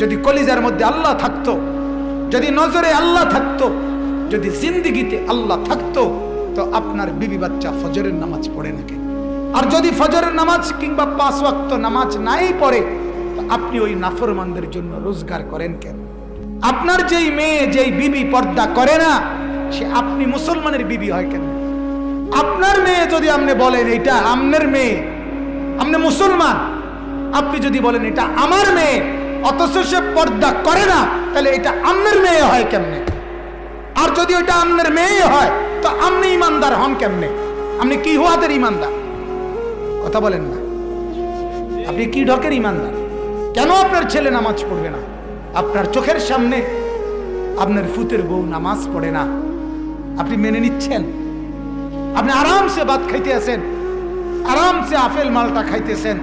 যদি কলিজার মধ্যে আল্লাহ থাকতো, যদি নজরে আল্লাহ থাকতো, যদি জিন্দিগিতে আল্লাহ থাকতো, তো আপনার বিবি বাচ্চা ফজরের নামাজ পড়ে নাকি আর যদি ফজরের নামাজ কিংবা পাঁচ ওয়াক্ত নামাজ নাই পড়ে আপনি ওই নাফরমানদের জন্য রোজগার করেন কেন? আপনার যেই মেয়ে, যেই বিবি পর্দা করে না, সে আপনি মুসলমানের বিবি হয় কেন? আপনার মেয়ে যদি আপনি বলেন, এটা আমনের মেয়ে আপনি মুসলমান, আপনি যদি বলেন, এটা আমার মেয়ে অথচ সে পর্দা করে না, তাহলে এটা আমনের মেয়ে হয় কেমনে? আর যদি ওইটা আমনের মেয়ে হয়, তো আপনি ইমানদার হন কেমনে? আপনি কি হওয়াদের ইমানদার? কথা বলেন না। আপনি কি ঢকের ইমানদার? কেন আপনার ছেলে নামাজ পড়বে না? আপনার চোখের সামনে আপনার ফুতের বউ নামাজ পড়ে না। আপনি মেনে নিচ্ছেন? আপনি আরামসে ভাত খাইতে আছেন আরামসে আপেল মালটা খাইতেছেন,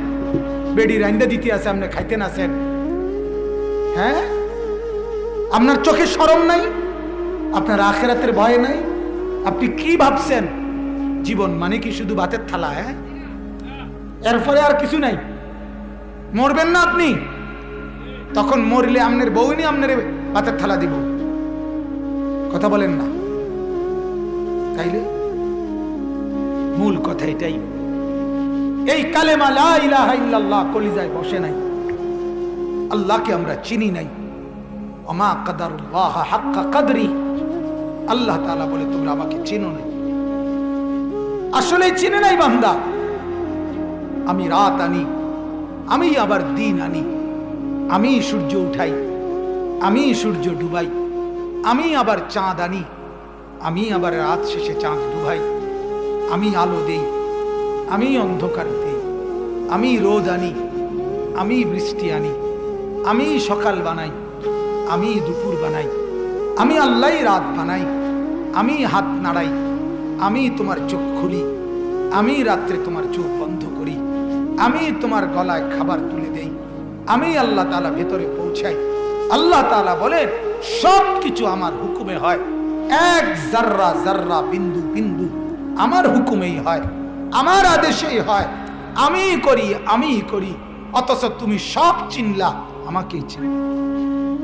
বেডি রাইন্দা দিতে আছে, আপনি খাইতেন আছেন। হ্যাঁ? আপনার চোখে সরম নাই? আপনার আখেরাতের ভয় নাই? আপনি কি ভাবছেন? জীবন মানে কি শুধু বাতের থালা হ্যাঁ? এরপরে আর কিছু নাই। মরবেন না আপনি। তখন মরলে আপনার বউনি আপনার বাতের থালা দিব। কথা বলেন না। তাইলে? মূল কথা এটাই। এই কালেমা লা ইলাহা ইল্লাল্লাহ কলিজায় বসে নাই। আল্লাহকে আমরা চিনি নাই। অমা কাদারুল্লাহ হাক্কা কাদরি। আল্লাহ তাআলা বলে, তোমরা আমাকে চিনো নাই। আসলে চিনে নাই বান্দা। আমি রাত আনি, আমি আবার দিন আনি। আমি সূর্য উঠাই, আমি সূর্য ডুবাই। আমি আবার চাঁদ আনি, আমি আবার রাত শেষে চাঁদ ডুবাই। আমি আলো দেই, আমি অন্ধকার দেই। আমি রোদ আনি, আমি বৃষ্টি আনি। আমি সকাল বানাই, আমি দুপুর বানাই, আমি আল্লাহ রাত বানাই, আমি হাত নাড়াই, আমি তোমার চোখ খুলি, আমি রাত্রে তোমার চোখ বন্ধ করি, আমি তোমার গলায় খাবার তুলে দেই, আমি আল্লাহ তালা ভেতরে পৌঁছাই। আল্লাহ তালা বলেন সব কিছু আমার হুকুমে হয়। এক জাররা জাররা বিন্দু বিন্দু আমার হুকুমেই হয়, আমার আদেশেই হয়, আমি করি আমি করি। অথচ তুমি সব চিনলা আমাকেই চিনলা